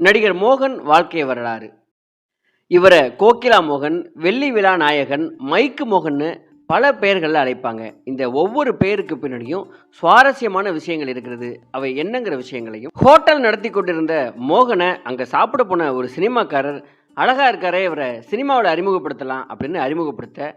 நடிகர் மோகன் வாழ்க்கை வரலாறு. இவரை கோகிலா மோகன் வெள்ளி விழா நாயகன் மைக்கு மோகன்னு பல பெயர்களில் அழைப்பாங்க. இந்த ஒவ்வொரு பெயருக்கு பின்னாடியும் சுவாரஸ்யமான விஷயங்கள் இருக்கிறது. அவை என்னங்கிற விஷயங்களையும். ஹோட்டல் நடத்தி கொண்டிருந்த மோகனை அங்கே சாப்பிட போன ஒரு சினிமாக்காரர் அழகா இருக்காரே இவரை சினிமாவில் அறிமுகப்படுத்தலாம் அப்படின்னு அறிமுகப்படுத்த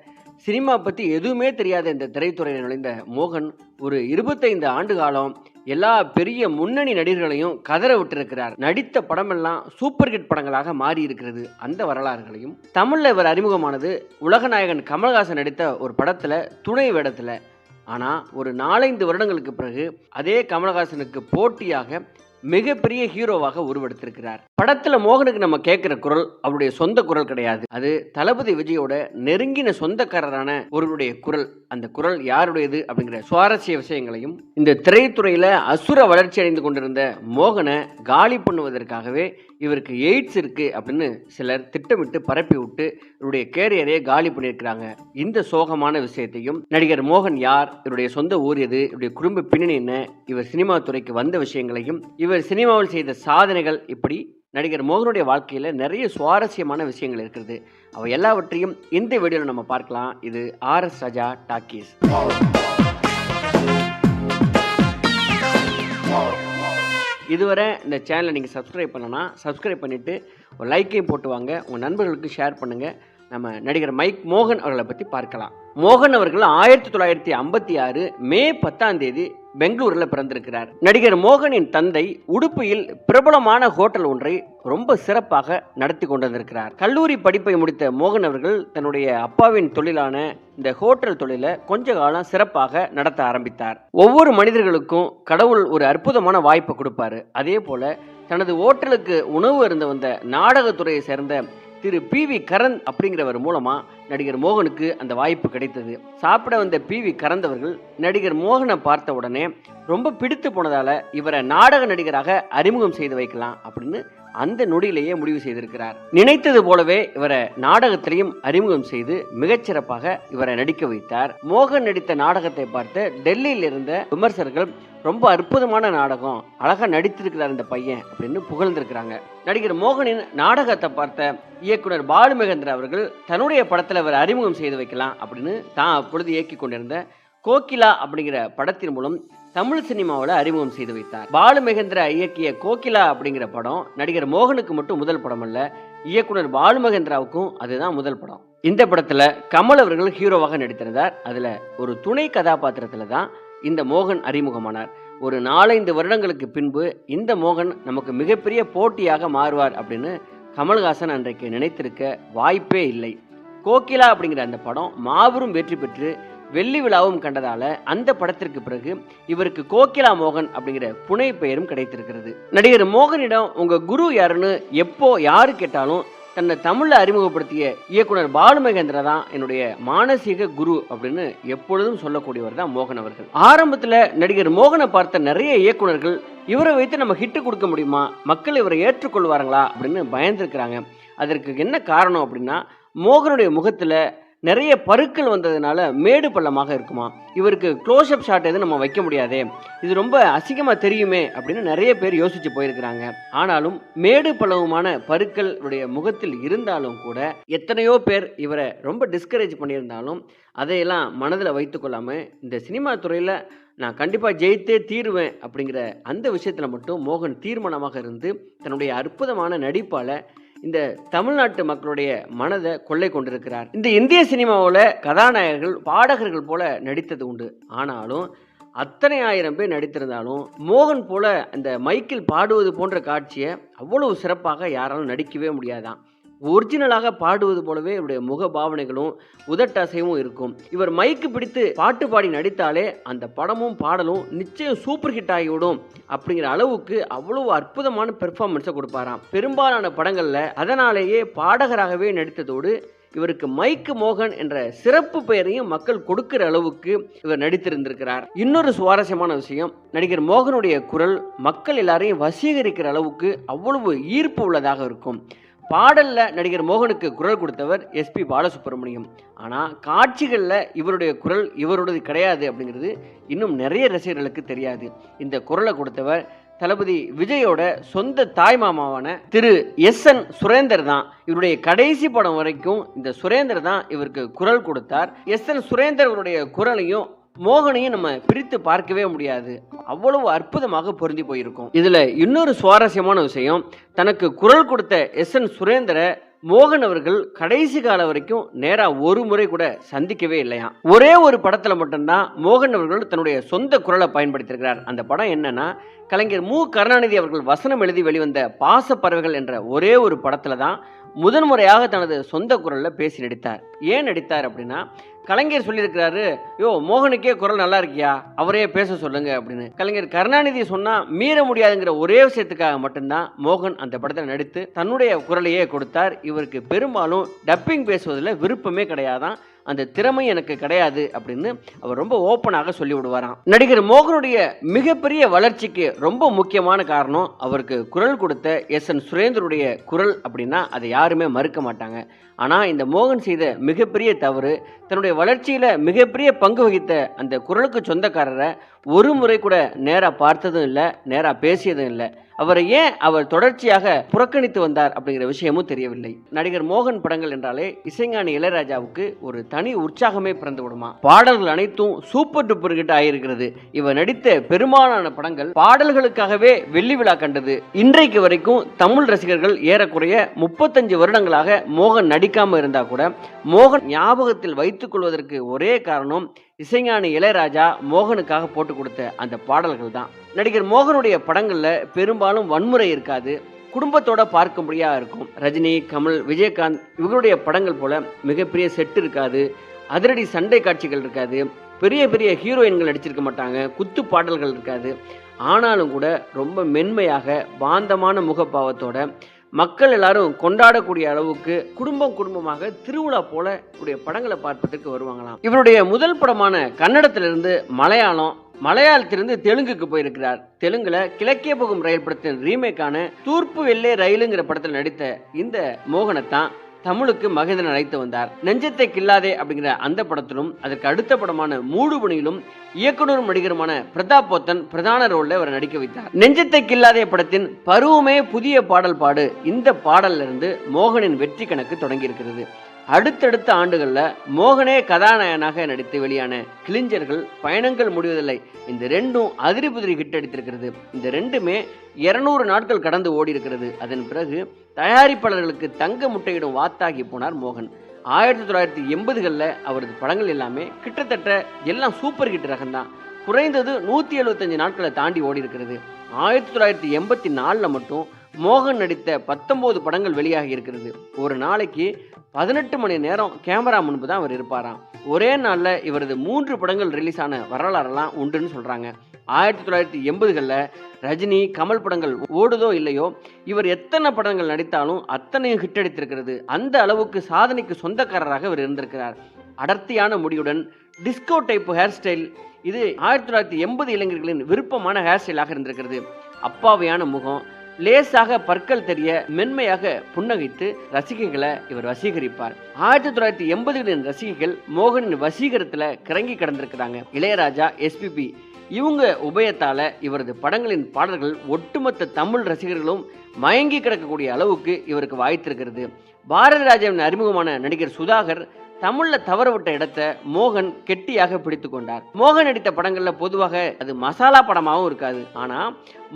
சினிமா பற்றி எதுவுமே தெரியாத இந்த திரைத்துறையில் நுழைந்த மோகன் ஒரு இருபத்தைந்து ஆண்டு காலம் எல்லா பெரிய முன்னணி நடிகர்களையும் கதற விட்டிருக்கிறார். நடித்த படமெல்லாம் சூப்பர் ஹிட் படங்களாக மாறி இருக்கிறது அந்த வரலாறுகளையும். தமிழில் இவர் அறிமுகமானது உலகநாயகன் கமல்ஹாசன் நடித்த ஒரு படத்தில் துணை வேடத்தில். ஆனால் ஒரு நாலைந்து வருடங்களுக்கு பிறகு அதே கமல்ஹாசனுக்கு போட்டியாக மிகப்பெரிய ஹீரோவாக உருவெடுத்திருக்கிறார். படத்துல மோகனுக்கு நம்ம கேட்கிற குரல் அவருடைய சொந்த குரல் கிடையாது. அது தளபதி விஜயோட நெருங்கின சொந்தக்காரரான ஒருவருடைய குரல். அந்த குரல் யாருடையது அப்படிங்கிற சுவாரஸ்ய விஷயங்களையும் இந்த திரைத்துறையில அசுர வளர்ச்சி அடைந்து கொண்டிருந்த மோகனை காலி பண்ணுவதற்காகவே இவருக்கு எய்ட்ஸ் இருக்கு அப்படின்னு சிலர் திட்டமிட்டு பரப்பி விட்டு இவருடைய கேரியரே காலி பண்ணியிருக்கிறாங்க. இந்த சோகமான விஷயத்தையும் நடிகர் மோகன் யார் இவருடைய சொந்த ஊர் எது இவருடைய குடும்ப பின்னணி என்ன இவர் சினிமா துறைக்கு வந்த விஷயங்களையும் இவர் சினிமாவில் செய்த சாதனைகள் இப்படி நடிகர் மோகனுடைய வாழ்க்கையில் நிறைய சுவாரஸ்யமான விஷயங்கள் இருக்கிறது. அவை எல்லாவற்றையும் இந்த வீடியோவில் நம்ம பார்க்கலாம். இது ஆர்எஸ் ராஜா டாக்கீஸ். இதுவரை இந்த சேனலை நீங்கள் சப்ஸ்கிரைப் பண்ணனா சப்ஸ்கிரைப் பண்ணிவிட்டு ஒரு லைக்கையும் போட்டு வாங்க. உங்கள் நண்பர்களுக்கு ஷேர் பண்ணுங்கள் நம்ம நடிகர் மைக் மோகன் அவர்களை பற்றி பார்க்கலாம். மோகன் அவர்கள் ஆயிரத்தி தொள்ளாயிரத்தி ஐம்பத்தி ஆறு மே பத்தாம் தேதி பெங்களூரில் பிறந்திருக்கிறார். நடிகர் மோகனின் தந்தை உடுப்பியில் பிரபலமான ஹோட்டல் ஒன்றை ரொம்ப சிறப்பாக நடத்தி கொண்டிருக்கிறார். கல்லூரி படிப்பை முடித்த மோகன் அவர்கள் தன்னுடைய அப்பாவின் தொழிலான இந்த ஹோட்டல் தொழிலை கொஞ்ச காலம் சிறப்பாக நடத்த ஆரம்பித்தார். ஒவ்வொரு மனிதர்களுக்கும் கடவுள் ஒரு அற்புதமான வாய்ப்பை கொடுப்பாரு. அதே போல தனது ஹோட்டலுக்கு உணவு இருந்து வந்த நாடகத்துறையை சேர்ந்த திரு பி வி கரந்த் அப்படிங்கிறவர் மூலமா நடிகர் மோகனுக்கு அந்த வாய்ப்பு கிடைத்தது. சாப்பிட வந்த பி வி கரந்தவர்கள் நடிகர் மோகனை பார்த்த உடனே ரொம்ப பிடித்து போனதால இவரை நாடக நடிகராக அறிமுகம் செய்து வைக்கலாம் அப்படின்னு அந்த நொடியிலேயே முடிவு செய்திருக்கிறார். நினைத்தது போலவே இவரை நாடகத்திலையும் அறிமுகம் செய்து மிகச்சிறப்பாக இவரை நடிக்க வைத்தார். மோகன் நடித்த நாடகத்தை பார்த்து டெல்லியில் இருந்த விமர்சகர்கள் ரொம்ப அற்புதமான நாடகம் அழகா நடித்திருக்கிறார் இந்த பையன் அப்படின்னு புகழ்ந்திருக்கிறாங்க. நடிகர் மோகனின் நாடகத்தை பார்த்த இயக்குனர் பாலுமகேந்திர அவர்கள் தன்னுடைய படத்தில் அவர் அறிமுகம் செய்து வைக்கலாம் அப்படின்னு தான் அப்பொழுது இயக்கி கொண்டிருந்த கோகிலா அப்படிங்கிற படத்தின் மூலம் தமிழ் சினிமாவில் அறிமுகம் செய்து வைத்தார். பாலு மகேந்திரா இயக்கிய கோகிலா அப்படிங்கிற படம் நடிகர் மோகனுக்கு மட்டும் முதல் படம் அல்ல இயக்குனர் பாலு மகேந்திராவுக்கும் அதுதான் முதல் படம். இந்த படத்துல கமல் அவர்கள் ஹீரோவாக நடித்திருந்தார். அதுல ஒரு துணை கதாபாத்திரத்துல தான் இந்த மோகன் அறிமுகமானார். ஒரு நாலைந்து வருடங்களுக்கு பின்பு இந்த மோகன் நமக்கு மிகப்பெரிய போட்டியாக மாறுவார் அப்படின்னு கமல்ஹாசன் அன்றைக்கு நினைத்திருக்க வாய்ப்பே இல்லை. கோகிலா அப்படிங்கிற அந்த படம் மாபெரும் வெற்றி பெற்று வெள்ளி விழாவும் கண்டதால அந்த படத்திற்கு பிறகு இவருக்கு கோகிலா மோகன் அப்படிங்கிற புனை பெயரும் கிடைத்திருக்கிறது. நடிகர் மோகனிடம் உங்க குரு யாருன்னு எப்போ யாரு கேட்டாலும் தன்னை தமிழில் அறிமுகப்படுத்திய இயக்குனர் பாலுமகேந்திரா தான் என்னுடைய மானசீக குரு அப்படின்னு எப்பொழுதும் சொல்லக்கூடியவர் தான் மோகன் அவர்கள். ஆரம்பத்தில் நடிகர் மோகனை பார்த்த நிறைய இயக்குனர்கள் இவரை வைத்து நம்ம ஹிட்டு கொடுக்க முடியுமா? மக்கள் இவரை ஏற்றுக்கொள்வார்களா அப்படின்னு பயந்துருக்கிறாங்க. அதற்கு என்ன காரணம் அப்படின்னா மோகனுடைய முகத்தில் நிறைய பருக்கள் வந்ததுனால மேடு பள்ளமாக இருக்குமா. இவருக்கு க்ளோஸ்அப் ஷாட் எதுவும் நம்ம வைக்க முடியாதே. இது ரொம்ப அசிங்கமாக தெரியுமே அப்படின்னு நிறைய பேர் யோசிச்சு போயிருக்கிறாங்க. ஆனாலும் மேடு பள்ளவுமான பருக்கள் இவருடைய முகத்தில் இருந்தாலும் கூட எத்தனையோ பேர் இவரை ரொம்ப டிஸ்கரேஜ் பண்ணியிருந்தாலும் அதையெல்லாம் மனதில் வைத்துக்கொள்ளாமல் இந்த சினிமா துறையில் நான் கண்டிப்பாக ஜெயித்தே தீருவேன் அப்படிங்கிற அந்த விஷயத்தில் மட்டும் மோகன் தீர்மானமாக இருந்து தன்னுடைய அற்புதமான நடிப்பால் இந்த தமிழ்நாட்டு மக்களுடைய மனதை கொள்ளை கொண்டிருக்கிறார். இந்த இந்திய சினிமாவில் கதாநாயகர்கள் பாடகர்கள் போல நடித்தது உண்டு. ஆனாலும் அத்தனை ஆயிரம் பேர் நடித்திருந்தாலும் மோகன் போல அந்த மைக்கில் பாடுவது போன்ற காட்சியை அவ்வளவு சிறப்பாக யாராலும் நடிக்கவே முடியாதான். ஒரிஜினலாக பாடுவது போலவே இவருடைய முக பாவனைகளும் உதட்டசையும் இருக்கும். இவர் மைக்கு பிடித்து பாட்டு பாடி நடித்தாலே அந்த படமும் பாடலும் நிச்சயம் சூப்பர் ஹிட் ஆகிவிடும் அப்படிங்கிற அளவுக்கு அவ்வளவு அற்புதமான பெர்ஃபார்மன்ஸை கொடுப்பாராம். பெரும்பாலான படங்களில் அதனாலேயே பாடகராகவே நடித்ததோடு இவருக்கு மைக்கு மோகன் என்ற சிறப்பு பெயரையும் மக்கள் கொடுக்கிற அளவுக்கு இவர் நடித்திருந்திருக்கிறார். இன்னொரு சுவாரஸ்யமான விஷயம் நடிகர் மோகனுடைய குரல் மக்கள் எல்லாரையும் வசீகரிக்கிற அளவுக்கு அவ்வளவு ஈர்ப்பு உள்ளதாக இருக்கும். பாடலில் நடிகர் மோகனுக்கு குரல் கொடுத்தவர் எஸ்பி பாலசுப்ரமணியம். ஆனால் காட்சிகளில் இவருடைய குரல் இவருடையது கிடையாது அப்படிங்கிறது இன்னும் நிறைய ரசிகர்களுக்கு தெரியாது. இந்த குரலை கொடுத்தவர் தளபதி விஜயோட சொந்த தாய் மாமாவான திரு எஸ் என் சுரேந்தர் தான். இவருடைய கடைசி படம் வரைக்கும் இந்த சுரேந்தர் தான் இவருக்கு குரல் கொடுத்தார். எஸ் என் சுரேந்தர் குரலையும் மோகனையும் நம்ம பிரித்து பார்க்கவே முடியாது. அவ்வளவு அற்புதமாக பொருந்தி போயிருக்கும். இதுல இன்னொரு சுவாரஸ்யமான விஷயம் தனக்கு குரல் கொடுத்த எஸ் என் சுரேந்தரை மோகன் அவர்கள் கடைசி காலம் வரைக்கும் நேரா ஒரு முறை கூட சந்திக்கவே இல்லையா? ஒரே ஒரு படத்துல மட்டும்தான் மோகன் அவர்கள் தன்னுடைய சொந்த குரலை பயன்படுத்தியிருக்கிறார். அந்த படம் என்னன்னா கலைஞர் மு. கருணாநிதி அவர்கள் வசனம் எழுதி வெளிவந்த பாசப்பறவைகள் என்ற ஒரே ஒரு படத்துல தான் முதன்முறையாக தனது சொந்த குரலில் பேசி நடித்தார். ஏன் நடித்தார் அப்படின்னா கலைஞர் சொல்லியிருக்கிறாரு யோ மோகனுக்கே குரல் நல்லா இருக்கியா? அவரே பேச சொல்லுங்க அப்படின்னு. கலைஞர் கருணாநிதி சொன்னால் மீற முடியாதுங்கிற ஒரே விஷயத்துக்காக மட்டும்தான் மோகன் அந்த படத்தில் நடித்து தன்னுடைய குரலையே கொடுத்தார். இவருக்கு பெரும்பாலும் டப்பிங் பேசுவதில் விருப்பமே கிடையாதான். அந்த திறமை எனக்கு கிடையாது அப்படின்னு அவர் ரொம்ப ஓப்பனாக சொல்லி விடுவாராம் நடிகர் மோகனுடைய மிகப்பெரிய வளர்ச்சிக்கு ரொம்ப முக்கியமான காரணம் அவருக்கு குரல் கொடுத்த எஸ் என் சுரேந்தருடைய குரல் அப்படின்னா அதை யாருமே மறுக்க மாட்டாங்க. ஆனால் இந்த மோகன் செய்த மிகப்பெரிய தவறு தன்னுடைய வளர்ச்சியில் மிகப்பெரிய பங்கு வகித்த அந்த குரலுக்கு சொந்தக்காரரை ஒரு முறை கூட நேராக பார்த்ததும் இல்லை நேராக பேசியதும் இல்லை. அவரை ஏன் அவர் தொடர்ச்சியாக புறக்கணித்து வந்தார் அப்படிங்கிற விஷயமும் தெரியவில்லை. நடிகர் மோகன் படங்கள் என்றாலே இசைஞானி இளையராஜாவுக்கு ஒரு தனி உற்சாகமே பிறந்து விடுமா? பாடல்கள் அனைத்தும் சூப்பர் டூப்பர் கிட்ட ஆயிருக்கிறது இவர் நடித்த பெரும்பாலான படங்கள் பாடல்களுக்காகவே வெள்ளி விழா கண்டது. இன்றைக்கு வரைக்கும் தமிழ் ரசிகர்கள் ஏறக்குறைய முப்பத்தஞ்சு வருடங்களாக மோகன் நடிக்காம இருந்தா கூட மோகன் ஞாபகத்தில் வைத்துக் கொள்வதற்கு ஒரே காரணம் இசைஞானி இளையராஜா மோகனுக்காக போட்டு கொடுத்த அந்த பாடல்கள் தான். நடிகர் மோகனுடைய படங்கள்ல பெரும்பாலும் வன்முறை இருக்காது குடும்பத்தோட பார்க்கும்படியா இருக்கும். ரஜினி கமல் விஜயகாந்த் இவங்களுடைய படங்கள் போல மிகப்பெரிய செட் இருக்காது அதிரடி சண்டை காட்சிகள் இருக்காது பெரிய பெரிய ஹீரோயின்கள் நடிச்சிருக்க மாட்டாங்க குத்து பாடல்கள் இருக்காது. ஆனாலும் கூட ரொம்ப மென்மையாக பாந்தமான முகப்பாவத்தோட மக்கள் எல்லாரும் கொண்டாடக்கூடிய அளவுக்கு குடும்பம் குடும்பமாக திருவிழா போல இவருடைய படங்களை பார்ப்பதற்கு வருவாங்களாம். இவருடைய முதல் படமான கன்னடத்திலிருந்து மலையாளம் மலையாளத்திலிருந்து தெலுங்குக்கு போயிருக்கிறார். தெலுங்குல கிழக்கே போகும் ரயில் படத்தின் ரீமேக்கான தூர்ப்பு வெள்ளே ரயிலுங்கிற படத்தில் நடித்த இந்த மோகனத்தான் தமிழுக்கு மகேந்திரன் அழைத்து வந்தார். நெஞ்சத்தை கில்லாதே அப்படிங்கிற அந்த படத்திலும் அதற்கு அடுத்த படமான மூடுபணியிலும் இயக்குனரும் நடிகருமான பிரதாப் போத்தன் பிரதான ரோல்ல அவர் நடிக்க வைத்தார். நெஞ்சத்தை கில்லாதே படத்தின் பருவமே புதிய பாடல் பாடு இந்த பாடல்ல இருந்து மோகனின் வெற்றி கணக்கு தொடங்கி இருக்கிறது அடுத்தடுத்த ஆண்டுகளில் மோகனே கதாநாயகனாக நடித்து வெளியான கிளிஞ்சர்கள் பயணங்கள் முடிவதில்லை. இந்த ரெண்டும் அதிரி புதிரி ஹிட் அடித்திருக்கிறது. இந்த ரெண்டுமே இருநூறு நாட்கள் கடந்து ஓடி இருக்கிறது அதன் பிறகு தயாரிப்பாளர்களுக்கு தங்க முட்டையிடும் வாத்தாகி போனார் மோகன். ஆயிரத்தி தொள்ளாயிரத்தி எண்பதுகளில் அவரது படங்கள் எல்லாமே கிட்டத்தட்ட எல்லாம் சூப்பர் ஹிட் ரகம்தான். குறைந்தது நூற்றி எழுபத்தஞ்சு நாட்களை தாண்டி ஓடி இருக்கிறது ஆயிரத்தி தொள்ளாயிரத்தி எண்பத்தி நாலில் மட்டும் மோகன் நடித்த பத்தொம்போது படங்கள் வெளியாகி இருக்கிறது. ஒரு நாளைக்கு பதினெட்டு மணி நேரம் கேமரா முன்பு தான் அவர் இருப்பாராம். ஒரே நாளில் இவரது மூன்று படங்கள் ரிலீஸ் ஆன வரலாறெல்லாம் உண்டுன்னு சொல்கிறாங்க ஆயிரத்தி தொள்ளாயிரத்தி எண்பதுகளில் ரஜினி கமல் படங்கள் ஓடுதோ இல்லையோ இவர் எத்தனை படங்கள் நடித்தாலும் அத்தனையும் ஹிட் அடித்திருக்கிறது. அந்த அளவுக்கு சாதனைக்கு சொந்தக்காரராக இவர் இருந்திருக்கிறார். அடர்த்தியான முடியுடன் டிஸ்கோ டைப் ஹேர் ஸ்டைல் இது ஆயிரத்தி தொள்ளாயிரத்தி எண்பது இளைஞர்களின் விருப்பமான ஹேர் ஸ்டைலாக இருந்திருக்கிறது. அப்பாவையான முகம் லேசாக பற்கள் தெரிய மென்மையாக புன்னகைத்து ரசிகைகளை இவர் வசீகரிப்பார். ஆயிரத்தி தொள்ளாயிரத்தி எண்பதுகளின் ரசிகைகள் மோகனின் வசீகரத்துல கிறங்கி கிடந்திருக்கிறாங்க. இளையராஜா எஸ்பிபி இவங்க உபயத்தால இவரது படங்களின் பாடல்கள் ஒட்டுமொத்த தமிழ் ரசிகர்களும் மயங்கி கிடக்கக்கூடிய அளவுக்கு இவருக்கு வாய்த்திருக்கிறது. பாரதி ராஜாவின் அறிமுகமான நடிகர் சுதாகர் தமிழ்ல தவறவிட்ட இடத்த மோகன் கெட்டியாக பிடித்து கொண்டார். மோகன் நடித்த படங்கள்ல பொதுவாக அது மசாலா படமாகவும் இருக்காது. ஆனா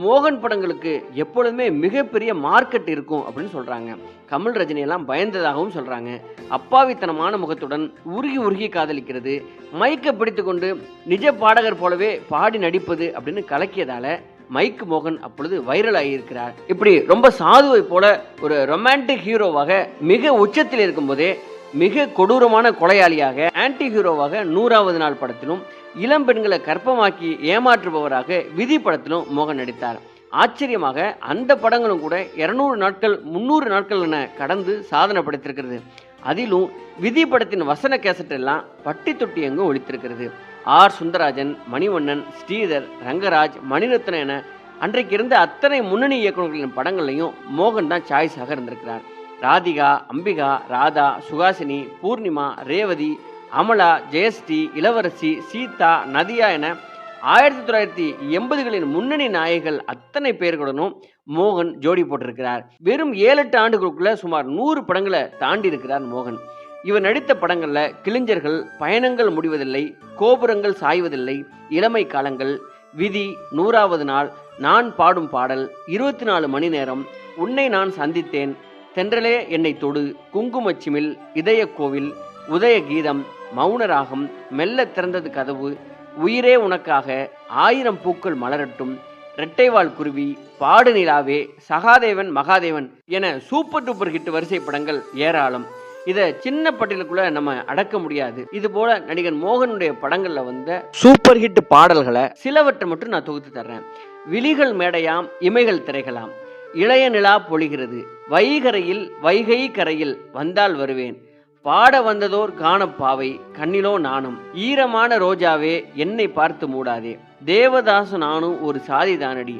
மோகன் படங்களுக்கு எப்பொழுதுமே மிகப்பெரிய மார்க்கெட் இருக்கும் அப்படின்னு சொல்றாங்க. கமல் ரஜினி எல்லாம் பயந்ததாகவும் சொல்றாங்க. அப்பாவித்தனமான முகத்துடன் உருகி உருகி காதலிக்கிறது. மைக்கை பிடித்து கொண்டு நிஜ பாடகர் போலவே பாடி நடிப்பது அப்படின்னு கலக்கியதால மைக் மோகன் அப்பொழுது வைரல் ஆகியிருக்கிறார். இப்படி ரொம்ப சாதுவை போல ஒரு ரொமான்டிக் ஹீரோவாக மிக உச்சத்தில் இருக்கும்போதே மிக கொடூரமான கொலையாளியாக ஆன்டி ஹீரோவாக நூறாவது நாள் படத்திலும் இளம் பெண்களை கற்பமாக்கி ஏமாற்றுபவராக விதி படத்திலும் மோகன் நடித்தார். ஆச்சரியமாக அந்த படங்களும் கூட இருநூறு நாட்கள் முந்நூறு நாட்கள் என கடந்து சாதனை படைத்திருக்கிறது அதிலும் விதி படத்தின் வசன கேசட் எல்லாம் பட்டி தொட்டி எங்கும் ஒழித்திருக்கிறது. ஆர். சுந்தராஜன் மணிவண்ணன் ஸ்ரீதர் ரங்கராஜ் மணிரத்னம் என அன்றைக்கு இருந்த அத்தனை முன்னணி இயக்குநர்களின் படங்கள்லையும் மோகன் தான் சாய்ஸாக இருந்திருக்கிறார். ராதிகா அம்பிகா ராதா சுகாசினி பூர்ணிமா ரேவதி அமலா ஜெயஸ்ரீ இளவரசி சீதா நதியா என ஆயிரத்தி தொள்ளாயிரத்தி எண்பதுகளின் முன்னணி நாயகர்கள் அத்தனை பேர்களுடனும் மோகன் ஜோடி போட்டிருக்கிறார். வெறும் ஏழு எட்டு ஆண்டுகளுக்குள்ள சுமார் நூறு படங்களை தாண்டி இருக்கிறார் மோகன். இவர் நடித்த படங்களில் கிளிஞ்சர்கள் பயணங்கள் முடிவதில்லை கோபுரங்கள் சாய்வதில்லை இளமை காலங்கள் விதி நூறாவது நாள் நான் பாடும் பாடல் இருபத்தி நாலு மணி நேரம் உன்னை நான் சந்தித்தேன் தென்றலே என்னை தொடு. குங்குமச்சிமில் இதய கோவில் உதய கீதம் மௌனராகம் மெல்ல திறந்தது கதவு உயிரே உனக்காக ஆயிரம் பூக்கள் மலரட்டும். இரட்டைவால் குருவி பாடு நிலாவே சகாதேவன் மகாதேவன் என சூப்பர் டூப்பர் ஹிட் வரிசை படங்கள் ஏராளம். இதை சின்ன பட்டியலுக்குள்ள நம்ம அடக்க முடியாது. இது போல நடிகர் மோகனுடைய படங்கள்ல வந்த சூப்பர் ஹிட் பாடல்களை சிலவற்றை மட்டும் நான் தொகுத்து தர்றேன். விழிகள் மேடையாம் இமைகள் திரைகளாம். இளைய நிலா பொழிகிறது. வைகரையில் வைகை கரையில் வந்தால் வருவேன். பாட வந்ததோர் காணப்பாவை கண்ணிலோ நானும் ஈரமான ரோஜாவே என்னை பார்த்து மூடாதே. தேவதாசு நானும் ஒரு சாதி தானடி.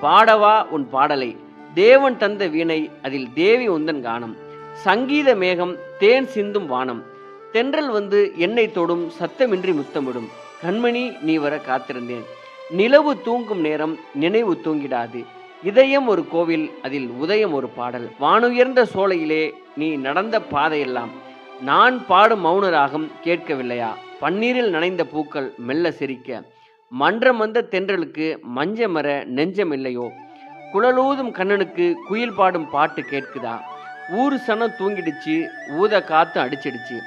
பாடவா உன் பாடலை. தேவன் தந்த வீணை அதில் தேவி உந்தன் கானம் சங்கீத மேகம் தேன் சிந்தும் வானம். தென்றல் வந்து என்னை தொடும் சத்தமின்றி முத்தமிடும். கண்மணி நீ வர காத்திருந்தேன். நிலவு தூங்கும் நேரம் நினைவு தூங்கிடாது. இதயம் ஒரு கோவில் அதில் உதயம் ஒரு பாடல். வானுயர்ந்த சோலையிலே நீ நடந்த பாதையெல்லாம் நான் பாடும் மௌனராகம் கேட்கவில்லையா? பன்னீரில் நனைந்த பூக்கள் மெல்ல சிரிக்க மன்றம் வந்த தென்றலுக்கு மஞ்ச மர நெஞ்சம் இல்லையோ குழலூதும் கண்ணனுக்கு குயில் பாடும் பாட்டு கேட்குதா? ஊர் சனம் தூங்கிடுச்சு ஊத காத்து அடிச்சிடுச்சு.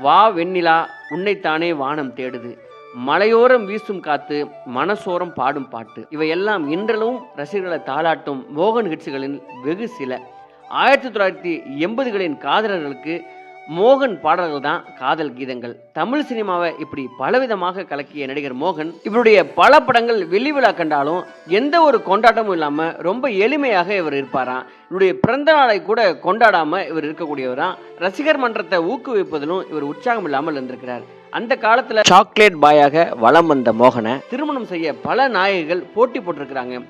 வா வெண்ணிலா உன்னைத்தானே வானம் தேடுது. மலையோரம் வீசும் காத்து மனசோரம் பாடும் பாட்டு. இவையெல்லாம் இன்றளவும் ரசிகர்களை தாளாட்டும் மோகன் ஹிட்ஸுகளின் வெகு சில. ஆயிரத்தி தொள்ளாயிரத்தி எண்பதுகளின் காதலர்களுக்கு மோகன் பாடல்கள் தான் காதல் கீதங்கள். தமிழ் சினிமாவை இப்படி பலவிதமாக கலக்கிய நடிகர் மோகன் இவருடைய பல படங்கள் வெள்ளி விழா கண்டாலும் எந்த ஒரு கொண்டாட்டமும் இல்லாமல் ரொம்ப எளிமையாக இவர் இருப்பாராம். இவருடைய பிறந்த நாளை கூட கொண்டாடாம இவர் இருக்கக்கூடியவராம். ரசிகர் மன்றத்தை ஊக்குவிப்பதிலும் இவர் உற்சாகம் இல்லாமல் இருந்திருக்கிறார். அந்த காலத்துல சாக்லேட் பாயாக வலம் வந்த மோகனை திருமணம் செய்ய பல நாயகிகள் போட்டி போட்டிருக்கிறாங்க.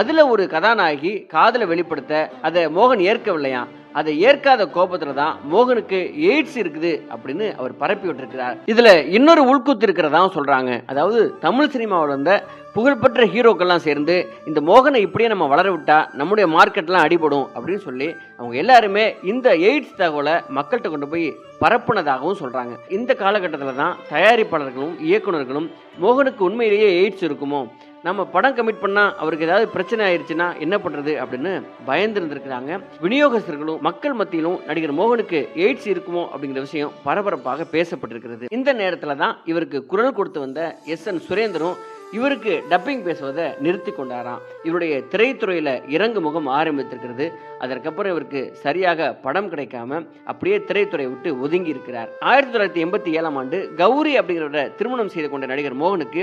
அதுல ஒரு கதாநாயகி காதலை வெளிப்படுத்த அதை மோகன் ஏற்கவில்லையாம். அதை ஏற்காத கோபத்துல தான் மோகனுக்கு எய்ட்ஸ் இருக்குது அப்படின்னு அவர் பரப்பி விட்டுருக்கிறார். இதுல இன்னொரு உள்கூத்து இருக்கிறதா சொல்றாங்க. அதாவது தமிழ் சினிமாவில் வந்த புகழ்பெற்ற ஹீரோக்கள்லாம் சேர்ந்து இந்த மோகனை இப்படியே நம்ம வளர விட்டா நம்முடைய மார்க்கெட்லாம் அடிபடும் அப்படின்னு சொல்லி அவங்க எல்லாருமே இந்த எய்ட்ஸ் தகவலை மக்கள்கிட்ட கொண்டு போய் பரப்புனதாகவும் சொல்றாங்க. இந்த காலகட்டத்தில் தான் தயாரிப்பாளர்களும் இயக்குனர்களும் மோகனுக்கு உண்மையிலேயே எய்ட்ஸ் இருக்குமோ? நம்ம படம் கமிட் பண்ணால் அவருக்கு ஏதாவது பிரச்சனை ஆயிடுச்சுன்னா என்ன பண்ணுறது அப்படின்னு பயந்துருந்துருக்கிறாங்க. விநியோகஸ்தர்களும் மக்கள் மத்தியிலும் நடிகர் மோகனுக்கு எய்ட்ஸ் இருக்குமோ அப்படிங்கிற விஷயம் பரபரப்பாக பேசப்பட்டிருக்கிறது. இந்த நேரத்தில் தான் இவருக்கு குரல் கொடுத்து வந்த எஸ் என் சுரேந்தரும் இவருக்கு டப்பிங் பேசுவதை நிறுத்தி கொண்டாராம். இவருடைய திரைத்துறையில் இறங்கு முகம் ஆரம்பித்திருக்கிறது. அதற்கப்புறம் இவருக்கு சரியாக படம் கிடைக்காம அப்படியே திரைத்துறை விட்டு ஒதுங்கி இருக்கிறார் ஆயிரத்தி தொள்ளாயிரத்தி எண்பத்தி ஏழாம் ஆண்டு கௌரி அப்படிங்கிறவரை திருமணம் செய்து கொண்ட நடிகர் மோகனுக்கு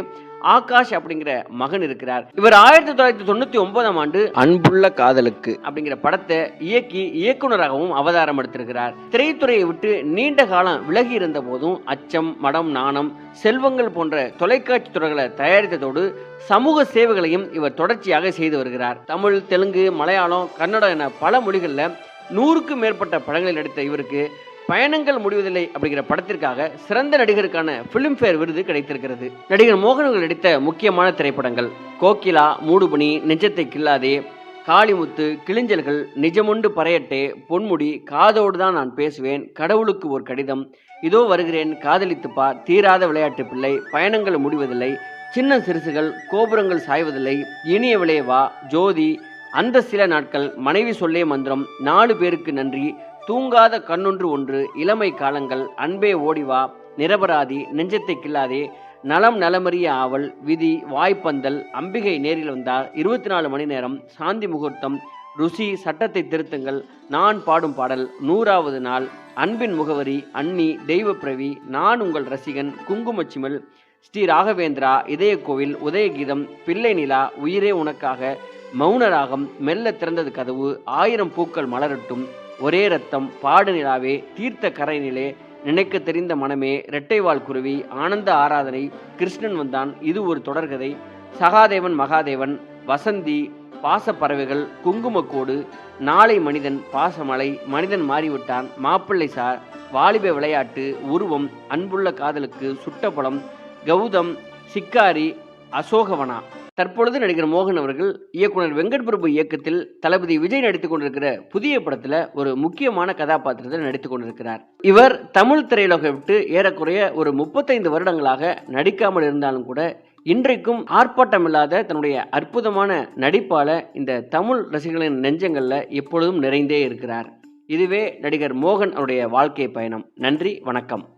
ஆகாஷ் அப்படிங்கிற மகன் இருக்கிறார். இவர் ஆயிரத்தி தொள்ளாயிரத்தி தொண்ணூத்தி ஒன்பதாம் ஆண்டு அன்புள்ள காதலுக்கு அப்படிங்கிற படத்தை இயக்கி இயக்குனராகவும் அவதாரம் எடுத்திருக்கிறார். திரைத்துறையை விட்டு நீண்ட காலம் விலகி இருந்த போதும் அச்சம் மடம் நாணம் செல்வங்கள் போன்ற தொலைக்காட்சி தொடர்களை தயாரித்ததோடு சமூக சேவைகளையும் இவர் தொடர்ச்சியாக செய்து வருகிறார். தமிழ் தெலுங்கு மலையாளம் கன்னடம் என பல மொழிகளில் நூறுக்கும் மேற்பட்ட படங்களில் நடித்த இவருக்கு பயணங்கள் முடிவதில்லை அப்படிங்கிற படத்திற்காக சிறந்த நடிகருக்கான பிலிம்ஃபேர் விருது கிடைத்திருக்கிறது. நடிகர் மோகன்கள் நடித்த முக்கியமான திரைப்படங்கள் கோகிலா மூடுபனி நெஞ்சத்தை கில்லாதே காளிமுத்து கிளிஞ்சல்கள் நிஜமுண்டு பறையட்டே பொன்முடி காதோடு தான் நான் பேசுவேன் கடவுளுக்கு ஒரு கடிதம் இதோ வருகிறேன் காதலித்துப்பா தீராத விளையாட்டு பிள்ளை பயணங்கள் முடிவதில்லை சின்ன சிறுசுகள் கோபுரங்கள் சாய்வதில்லை இனிய விளைவா ஜோதி. அந்த சில நாட்கள் மனைவி சொல்லே மந்திரம் நாலு பேருக்கு நன்றி. தூங்காத கண்ணொன்று ஒன்று இளமை காலங்கள் அன்பே ஓடிவா நிரபராதி நெஞ்சத்தை கில்லாதே நலம் நலமறிய ஆவல் விதி வாய்ப்பந்தல் அம்பிகை நேரில் வந்தால் இருபத்தி நாலு மணி நேரம் சாந்தி முகூர்த்தம் ருசி சட்டத்தை திருத்துங்கள். நான் பாடும் பாடல் நூறாவது நாள். அன்பின் முகவரி அன்னி தெய்வப்பிரவி நான் உங்கள் ரசிகன் குங்குமச்சிமல் ஸ்ரீ ராகவேந்திரா இதய கோவில் உதயகீதம் பிள்ளை நிலா உயிரே உனக்காக மௌனராகம் மெல்ல திறந்தது கதவு ஆயிரம் பூக்கள் மலரட்டும். ஒரே ரத்தம் பாடு நிலாவே தீர்த்த கரைநிலே நினைக்க தெரிந்த மனமே இரட்டைவால் குருவி ஆனந்த ஆராதனை கிருஷ்ணன் வந்தான். இது ஒரு தொடர்கதை. சகாதேவன் மகாதேவன் வசந்தி பாசப்பறவைகள் குங்குமக்கோடு நாளை மனிதன் பாசமலை மனிதன் மாறிவிட்டான். மாப்பிள்ளை சார் வாலிப விளையாட்டு உருவம் அன்புள்ள காதலுக்கு சுட்டப்பழம் கௌதம் சிக்காரி அசோகவனா. தற்பொழுது நடிகர் மோகன் அவர்கள் இயக்குனர் வெங்கட் பிரபு இயக்கத்தில் தளபதி விஜய் நடித்துக் கொண்டிருக்கிற புதிய படத்துல ஒரு முக்கியமான கதாபாத்திரத்தில் நடித்துக் கொண்டிருக்கிறார். இவர் தமிழ் திரையுலகை விட்டு ஏறக்குறைய ஒரு முப்பத்தைந்து வருடங்களாக நடிக்காமல் இருந்தாலும் கூட இன்றைக்கும் ஆர்ப்பாட்டமில்லாத தன்னுடைய அற்புதமான நடிப்பால இந்த தமிழ் ரசிகர்களின் நெஞ்சங்கள்ல எப்பொழுதும் நிறைந்தே இருக்கிறார். இதுவே நடிகர் மோகன் அவருடைய வாழ்க்கை பயணம். நன்றி வணக்கம்.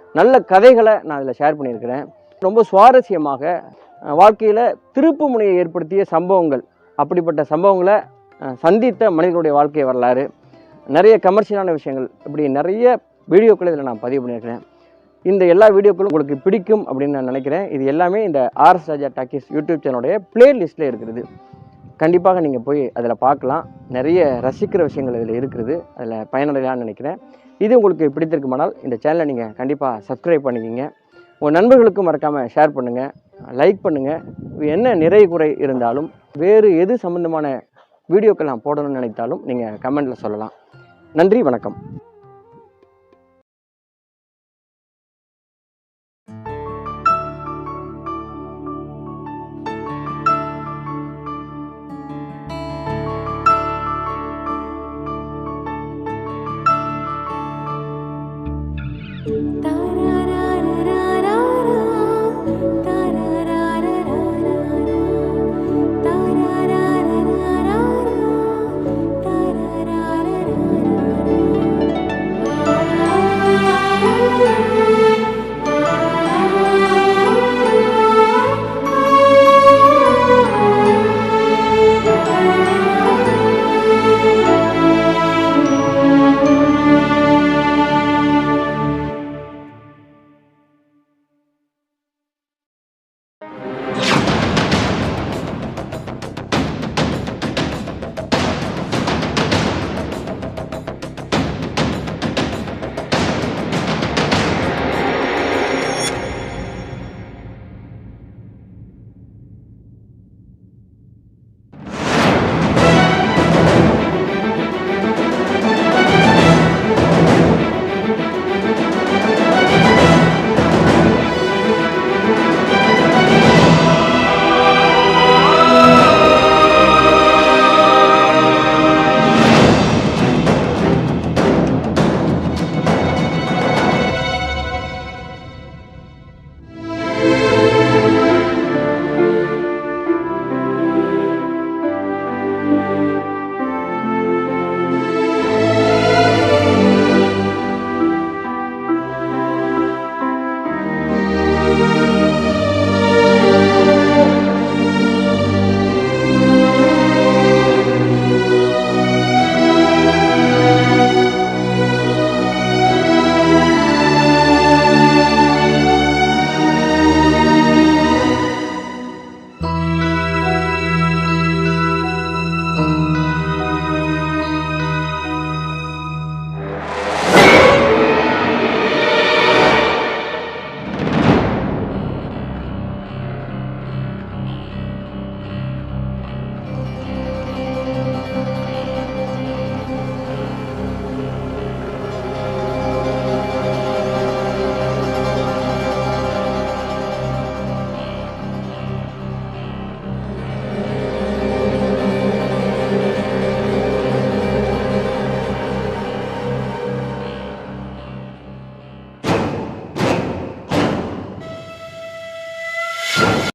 நல்ல கதைகளை நான் அதில் ஷேர் பண்ணியிருக்கிறேன். ரொம்ப சுவாரஸ்யமாக வாழ்க்கையில் திருப்பு முனையை ஏற்படுத்திய சம்பவங்கள் அப்படிப்பட்ட சம்பவங்களை சந்தித்த மனிதர்களுடைய வாழ்க்கை வரலாறு நிறைய கமர்ஷியலான விஷயங்கள் இப்படி நிறைய வீடியோக்களை இதில் நான் பதிவு பண்ணியிருக்கிறேன். இந்த எல்லா வீடியோக்களும் உங்களுக்கு பிடிக்கும் அப்படின்னு நான் நினைக்கிறேன். இது எல்லாமே இந்த ஆர்எஸ் ராஜா டாக்கிஸ் யூடியூப் சேனலுடைய பிளேலிஸ்ட்டில் இருக்கிறது. கண்டிப்பாக நீங்கள் போய் அதில் பார்க்கலாம். நிறைய ரசிக்கிற விஷயங்கள் இதில் இருக்கிறது. அதில் பயனடையலான்னு நினைக்கிறேன். இது உங்களுக்கு பிடித்திருக்குமானால் இந்த சேனலை நீங்கள் கண்டிப்பாக சப்ஸ்கிரைப் பண்ணிக்கிங்க. உங்கள் நண்பர்களுக்கும் மறக்காமல் ஷேர் பண்ணுங்கள் லைக் பண்ணுங்கள் என்ன நிறை குறை இருந்தாலும் வேறு எது சம்மந்தமான வீடியோக்கள் நான் போடணும்னு நினைத்தாலும் நீங்கள் கமெண்ட்டில் சொல்லலாம். நன்றி வணக்கம்.